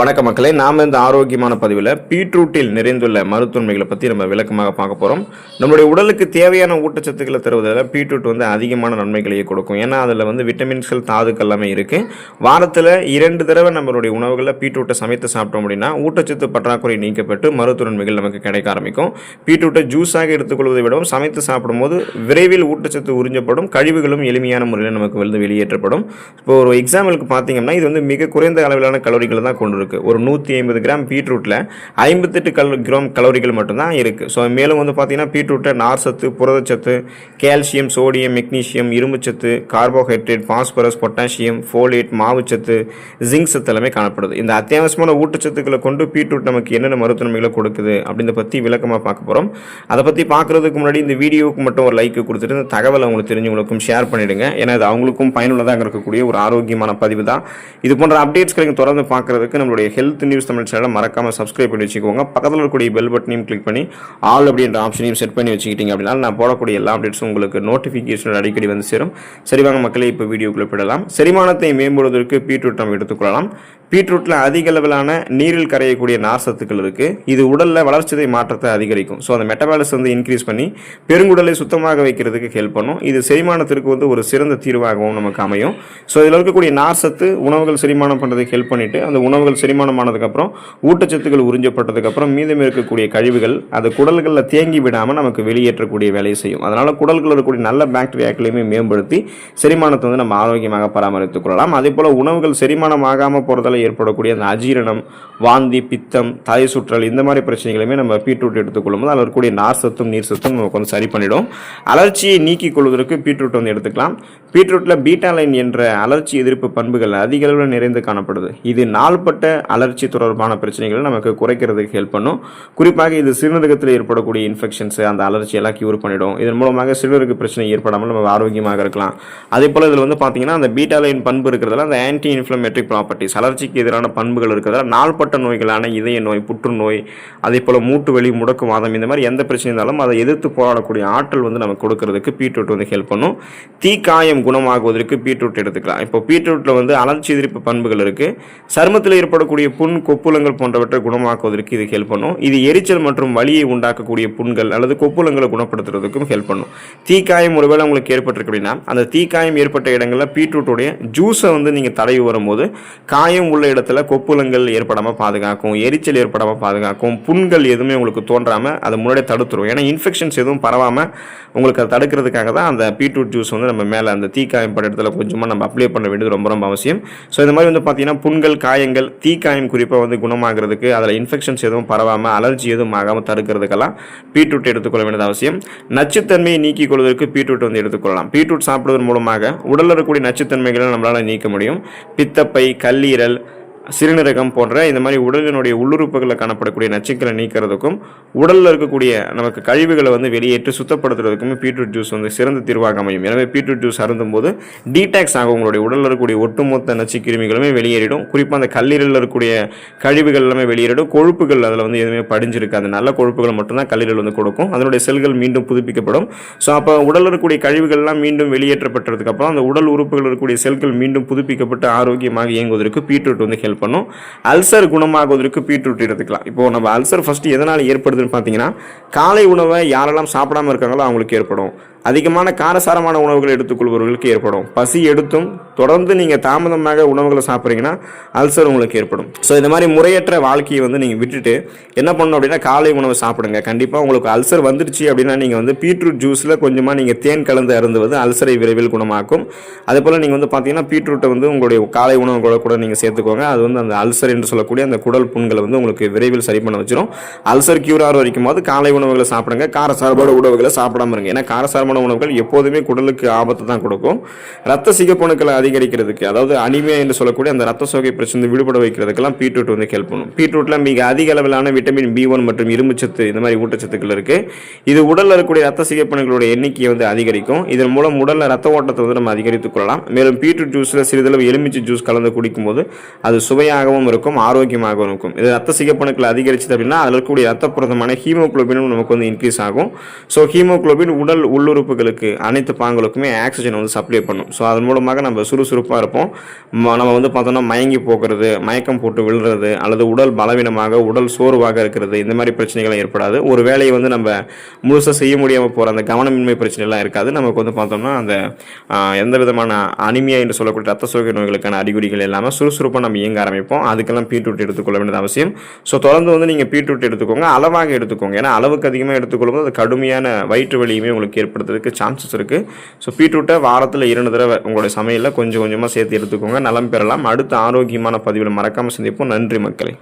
வணக்க மக்களே நாம் இந்த ஆரோக்கியமான பதிவில் பீட்ரூட்டில் நிறைந்துள்ள மருத்துவமைகளை பற்றி நம்ம விளக்கமாக பார்க்க போகிறோம் நம்மளுடைய உடலுக்கு தேவையான ஊட்டச்சத்துக்களை தருவதில் பீட்ரூட் வந்து அதிகமான நன்மைகளையே கொடுக்கும். ஏன்னா அதில் வந்து விட்டமின்ஸ்கள் தாதுக்கள் எல்லாமே இருக்குது வாரத்தில் இரண்டு தடவை நம்மளுடைய உணவுகளில் பீட்ரூட்டை சமைத்து சாப்பிட்டோம் அப்படின்னா ஊட்டச்சத்து பற்றாக்குறை நீக்கப்பட்டு மருத்துவ நன்மைகள் நமக்கு கிடைக்க ஆரம்பிக்கும். பீட்ரூட்டை ஜூஸாக எடுத்துக்கொள்வதை விடவும் சமைத்து சாப்பிடும்போது விரைவில் ஊட்டச்சத்து உறிஞ்சப்படும் கழிவுகளும் எளிமையான முறையில் நமக்கு வந்து வெளியேற்றப்படும். இப்போ ஒரு எக்ஸாம்பிளுக்கு பார்த்தீங்கன்னா இது வந்து மிக குறைந்த அளவிலான கலோரிகளை தான் கொண்டு இருக்குது ஒரு நூற்றி ஐம்பது கிராம் பீட்ரூட்டில் ஐம்பத்தெட்டு கல் கிராம் கலோரிகள் மட்டும்தான் இருக்குது ஸோ மேலும் வந்து பார்த்தீங்கன்னா பீட்ரூட்டை நார்சத்து புரதச்சத்து கால்சியம் சோடியம் மெக்னீசியம் இரும்புச்சத்து கார்போஹைட்ரேட் பாஸ்பரஸ் பொட்டாசியம் ஃபோலேட் மாவுச்சத்து ஜிங்க் சத்து எல்லாமே காணப்படுது. இந்த அத்தியாவசியமான ஊட்டச்சத்துக்களை கொண்டு பீட்ரூட் நமக்கு என்னென்ன மருத்துவமைகளை கொடுக்குது அப்படின்றத பற்றி விளக்கமாக பார்க்க போகிறோம் அதை பற்றி பார்க்குறதுக்கு முன்னாடி இந்த வீடியோவுக்கு மட்டும் ஒரு லைக் கொடுத்துட்டு இந்த தகவலை அவங்களுக்கு தெரிஞ்சவங்களுக்கும் ஷேர் பண்ணிவிடுங்க ஏன்னா இது அவங்களுக்கும் பயனுள்ளதாக இருக்கக்கூடிய ஒரு ஆரோக்கியமான பதிவு தான். இது போன்ற அப்டேட்ஸ்களை நீங்கள் தொடர்ந்து பார்க்குறதுக்கு நம்மளுடைய ஹெல்த் நியூஸ் தமிழ் சேனலை மறக்காமல் சப்ஸ்கிரைப் பண்ணி வச்சுக்கோங்க. பக்கத்தில் இருக்கக்கூடிய பெல் பட்டனையும் கிளிக் பண்ணி ஆல் அப்படின்ற ஆப்ஷனையும் செட் பண்ணி வச்சுக்கிட்டீங்க அப்படின்னா நான் போடக்கூடிய எல்லா அப்டேட்ஸும் உங்களுக்கு நோட்டிஃபிகேஷன் அடிக்கடி வந்து சேரும். சரிவாங்க மக்களே இப்போ வீடியோக்குள்ளே போயிடலாம். செரிமானத்தை மேம்படுவதற்கு பீட்ரூட் நம்ம எடுத்துக்கொள்ளலாம் பீட்ரூட்டில் அதிக அளவிலான நீரில் கரையக்கூடிய நார் சத்துக்கள் இருக்குது இது உடலில் வளர்ச்சிதை மாற்றத்தை அதிகரிக்கும். ஸோ அந்த மெட்டபாலிஸ் வந்து இன்க்ரீஸ் பண்ணி பெருங்குடலை சுத்தமாக வைக்கிறதுக்கு ஹெல்ப் பண்ணும். இது செரிமானத்திற்கு வந்து ஒரு சிறந்த தீர்வாகவும் நமக்கு அமையும். ஸோ இதில் இருக்கக்கூடிய நார் சத்து உணவுகள் செரிமானம் பண்ணுறதுக்கு ஹெல்ப் பண்ணிவிட்டு அந்த உணவுகள் செரிமானம் ஆனதுக்கப்புறம் ஊட்டச்சத்துக்கள் உறிஞ்சப்பட்டதுக்கப்புறம் மீதம் இருக்கக்கூடிய கழிவுகள் அது குடல்களில் தேங்கி விடாமல் நமக்கு வெளியேற்றக்கூடிய வேலையை செய்யும். அதனால் குடல்களில் இருக்கக்கூடிய நல்ல பாக்டீரியாக்களையுமே மேம்படுத்தி செரிமானத்தை வந்து நம்ம ஆரோக்கியமாக பராமரித்துக் கொள்ளலாம். அதே போல் உணவுகள் செரிமானம் ஆகாமல் போகிறதால ஏற்படக்கூடிய அந்த அஜீரணம் வாந்தி பித்தம் தலை சுற்றல் இந்த மாதிரி பிரச்சனைகளுமே நம்ம பீட்ரூட் எடுத்துக்கொள்ளும் போது அதில் இருக்கக்கூடிய நார் சத்தும் நீர் சத்தும் நமக்கு வந்து சரி பண்ணிடும். அலர்ச்சியை நீக்கிக் கொள்வதற்கு பீட்ரூட் வந்து எடுத்துக்கலாம். பீட்ரூட்டில் பீட்டாலைன் என்ற அலர்ச்சி எதிர்ப்பு பண்புகள் அதிக அளவில் நிறைந்து காணப்படுது. இது நாள்பட்ட அலர்ச்சி தொடர்பான பிரச்சனைகளை நமக்கு குறைக்கிறதுக்கு ஹெல்ப் பண்ணும். குறிப்பாக இது சிறுநீரகத்தில் ஏற்படக்கூடிய இன்ஃபெக்ஷன்ஸ் அந்த அலர்ச்சி எல்லாம் கியூர் பண்ணிடும். இதன் மூலமாக சிறுநீரக பிரச்சனை ஏற்படாமல் நம்ம ஆரோக்கியமாக இருக்கலாம். அதே போல் இதில் வந்து பார்த்தீங்கன்னா அந்த பீட்டாலைன் பண்பு இருக்கிறதுல அந்த ஆன்டி இன்ஃப்ளமேட்டரி ப்ராப்பர்ட்டிஸ் அலர்ச்சிக்கு எதிரான பண்புகள் இருக்கிறதால நாள்பட்ட நோய்களான இதய நோய் புற்றுநோய் அதே போல் மூட்டு வலி முடக்குவாதம் இந்த மாதிரி எந்த பிரச்சனை இருந்தாலும் அதை எதிர்த்து போராடக்கூடிய ஆற்றல் வந்து நமக்கு கொடுக்கறதுக்கு பீட்ரூட் வந்து ஹெல்ப் பண்ணும். தீக்காயம் குணமாகுவதற்கு பீட்ரூட் எடுத்துக்கலாம். இப்போ பீட்ரூட்டில் வந்து அலர்ச்சி எதிர்ப்பு பண்புகள் இருக்குது சருமத்தில் ஏற்படக்கூடிய புண் கொப்புளங்கள் போன்றவற்றை குணமாக்குவதற்கு இது ஹெல்ப் பண்ணும். இது எரிச்சல் மற்றும் வலியை உண்டாக்கக்கூடிய புண்கள் அல்லது கொப்புளங்களை குணப்படுத்துறதுக்கும் ஹெல்ப் பண்ணும். தீக்காயம் ஒருவேளை உங்களுக்கு ஏற்பட்டிருக்கு அப்படின்னா அந்த தீக்காயம் ஏற்பட்ட இடங்களில் பீட்ரூட்டுடைய ஜூஸை வந்து நீங்கள் தடவி வரும்போது காயம் உள்ள இடத்துல கொப்புளங்கள் ஏற்படாமல் பாதுகாக்கும் எரிச்சல் ஏற்படாமல் பாதுகாக்கும் புண்கள் எதுவுமே உங்களுக்கு தோன்றாமல் அதை முன்னாடியே தடுத்துரும். ஏன்னா இன்ஃபெக்ஷன்ஸ் எதுவும் பரவாமல் உங்களுக்கு அதை தடுக்கிறதுக்காக தான் அந்த பீட்ரூட் ஜூஸ் வந்து நம்ம மேலே அந்த தீக்காயம் பட்ட இடத்துல கொஞ்சமாக நம்ம அப்ளை பண்ண வேண்டியது ரொம்ப ரொம்ப அவசியம். ஸோ இந்த மாதிரி வந்து பார்த்தீங்கன்னா புண்கள் காயங்கள் தீக்காயம் குறிப்பாக வந்து குணமாகிறதுக்கு அதில் இன்ஃபெக்ஷன்ஸ் எதுவும் பரவாமல் அலர்ஜி எதுவும் ஆகாமல் தடுக்கிறதுக்கெல்லாம் பீட்ரூட் எடுத்துக்கொள்ள வேண்டியது அவசியம். நச்சுத்தன்மையை நீக்கிக் கொள்வதற்கு பீட்ரூட் வந்து எடுத்துக்கொள்ளலாம் பீட்ரூட் சாப்பிடுவதன் மூலமாக உடலில் இருக்கக்கூடிய நச்சுத்தன்மைகளை நம்மளால் நீக்க முடியும். பித்தப்பை கல்லீரல் சிறுநீரகம் போன்ற இந்த மாதிரி உடலினுடைய உள்ளுறுப்புகளில் காணப்படக்கூடிய நச்சுக்களை நீக்கிறதுக்கும் உடலில் இருக்கக்கூடிய நமக்கு கழிவுகளை வந்து வெளியேற்றி சுத்தப்படுத்துறதுக்கும் பீட்ரூட் ஜூஸ் வந்து சிறந்த தீர்வாக அமையும். எனவே பீட்ரூட் ஜூஸ் அருந்தும்போது டீடாக்ஸ் ஆகும். உங்களுடைய உடலில் இருக்கக்கூடிய ஒட்டுமொத்த நச்சு கிருமிகளுமே வெளியேறிடும். குறிப்பாக அந்த கல்லீரலில் இருக்கக்கூடிய கழிவுகள் எல்லாமே வெளியேறிடும். கொழுப்புகள் அதில் வந்து எதுவுமே படிஞ்சிருக்காது. நல்ல கொழுப்புகள் மட்டும்தான் கல்லீரல் வந்து கொடுக்கும். அதனுடைய செல்கள் மீண்டும் புதுப்பிக்கப்படும். ஸோ அப்போ உடலில் இருக்கக்கூடிய கழிவுகள்லாம் மீண்டும் வெளியேற்றப்பட்டதுக்கப்புறம் அந்த உடல் உறுப்புகள் இருக்கக்கூடிய செல்கள் மீண்டும் புதுப்பிக்கப்பட்டு ஆரோக்கியமாக இயங்குவதற்கு பீட்ரூட் வந்து ஹெல்ப் பண்ணும். அல்சர் குணமாகுவதற்கு பீட்ரூட் எடுத்துக்கலாம். இப்போ நம்ம அல்சர் ஃபஸ்ட்டு எதனால் ஏற்படுதுன்னு பார்த்தீங்கன்னா காலை உணவை யாரெல்லாம் சாப்பிடாம இருக்காங்களோ அவங்களுக்கு ஏற்படும். அதிகமான காரசாரமான உணவுகளை எடுத்துக்கொள்பவர்களுக்கு ஏற்படும். பசி எடுத்தும் தொடர்ந்து நீங்கள் தாமதமாக உணவுகளை சாப்பிட்றீங்கன்னா அல்சர் உங்களுக்கு ஏற்படும். ஸோ இந்த மாதிரி முறையற்ற வாழ்க்கையை வந்து நீங்கள் விட்டுட்டு என்ன பண்ணணும் அப்படின்னா காலை உணவு சாப்பிடுங்க. கண்டிப்பாக உங்களுக்கு அல்சர் வந்துருச்சு அப்படின்னா நீங்கள் வந்து பீட்ரூட் ஜூஸில் கொஞ்சமாக நீங்கள் தேன் கலந்து அருந்துவது அல்சரை விரைவில் குணமாக்கும். அதே போல் நீங்கள் வந்து பார்த்தீங்கன்னா பீட்ரூட்டை வந்து உங்களுடைய காலை உணவுகளை கூட நீங்கள் சேர்த்துக்கோங்க. அது வந்து அந்த அல்சர் என்று சொல்லக்கூடிய அந்த குடல் புண்களை வந்து உங்களுக்கு விரைவில் சரி பண்ண வச்சிடும் அல்சர் கியூர் ஆகிற வரைக்கும் போது காலை உணவுகளை சாப்பிடுங்க. காரசாரமான உணவுகளை சாப்பிடாம இருங்க. ஏன்னா காரமான உணவுகள் எப்போதுமே குடலுக்கு ஆபத்தை தான் கொடுக்கும். ரத்த சிகப்பணுக்களை அதிகரிக்கிறதுக்கு அதாவது அனிமியா என்று சொல்லக்கூடிய அந்த ரத்த சோகை பிரச்சனை விடுபட வைக்கிறதுக்கெல்லாம் பீட்ரூட் வந்து ஹெல்ப் பண்ணும். பீட்ரூட்ல மிக அதிக அளவிலான விட்டமின் பி ஒன் மற்றும் இரும்புச்சத்து இந்த மாதிரி ஊட்டச்சத்துக்கள் இருக்கு. இது உடல்ல இருக்கக்கூடிய ரத்த சிகப்பணுகளுடைய எண்ணிக்கையை வந்து அதிகரிக்கும். இதன் மூலம் உடல்ல ரத்த ஓட்டத்தை வந்து நம்ம அதிகரித்துக் கொள்ளலாம். மேலும் பீட்ரூட் ஜூஸ்ல சிறிதளவு எலுமிச்சை ஜூஸ் கலந்து குடிக்கும்போது அது சுவையாகவும் இருக்கும் ஆரோக்கியமாகவும் இருக்கும். இது ரத்த சிகப்பணுக்கள் அதிகரிச்சது அப்படின்னா அதில் இருக்கக்கூடிய ரத்த புரதமான ஹீமோகுளோபினும் நமக்கு வந்து இன்க்ரீஸ் ஆகும். ஸோ ஹீமோகுளோபின் உடல் உள்ளூர் உறுப்புகளுக்கு அனைத்து பாங்களுக்குமே ஆக்சிஜன் வந்து சப்ளை பண்ணும். ஸோ அதன் மூலமாக நம்ம சுறுசுறுப்பாக இருப்போம். நம்ம வந்து பார்த்தோம்னா மயங்கி போகிறது மயக்கம் போட்டு விழுறது அல்லது உடல் பலவீனமாக உடல் சோர்வாக இருக்கிறது இந்த மாதிரி பிரச்சனைகள் ஏற்படாது. ஒரு வேலையை வந்து நம்ம முழுசாக செய்ய முடியாமல் போகிற அந்த கவனமின்மை பிரச்சனைலாம் இருக்காது. நமக்கு வந்து பார்த்தோம்னா அந்த எந்த விதமான அனிமியா என்று சொல்லக்கூடிய ரத்த சோகை நோய்களுக்கான அறிகுறிகள் இல்லாமல் சுறுசுறுப்பாக நம்ம இயங்க ஆரம்பிப்போம். அதுக்கெல்லாம் பீட்ரூட் எடுத்துக்கொள்ள வேண்டியது அவசியம். ஸோ தொடர்ந்து வந்து நீங்கள் பீட்ரூட் எடுத்துக்கோங்க. அளவாக எடுத்துக்கோங்க. ஏன்னா அளவுக்கு அதிகமாக எடுத்துக்கொள்ளும்போது அது கடுமையான வயிற்று வலியுமே உங்களுக்கு ஏற்படுத்துறதுக்கு சான்சஸ் இருக்குது ஸோ பீட்ரூட்டை வாரத்தில் இரண்டு தடவை உங்களுடைய சமையலில் கொஞ்சம் கொஞ்சமாக சேர்த்து எடுத்துக்கோங்க. நலம் பெறலாம். அடுத்த ஆரோக்கியமான பதிவில் மறக்காமல் சந்திப்போம். நன்றி மக்களை.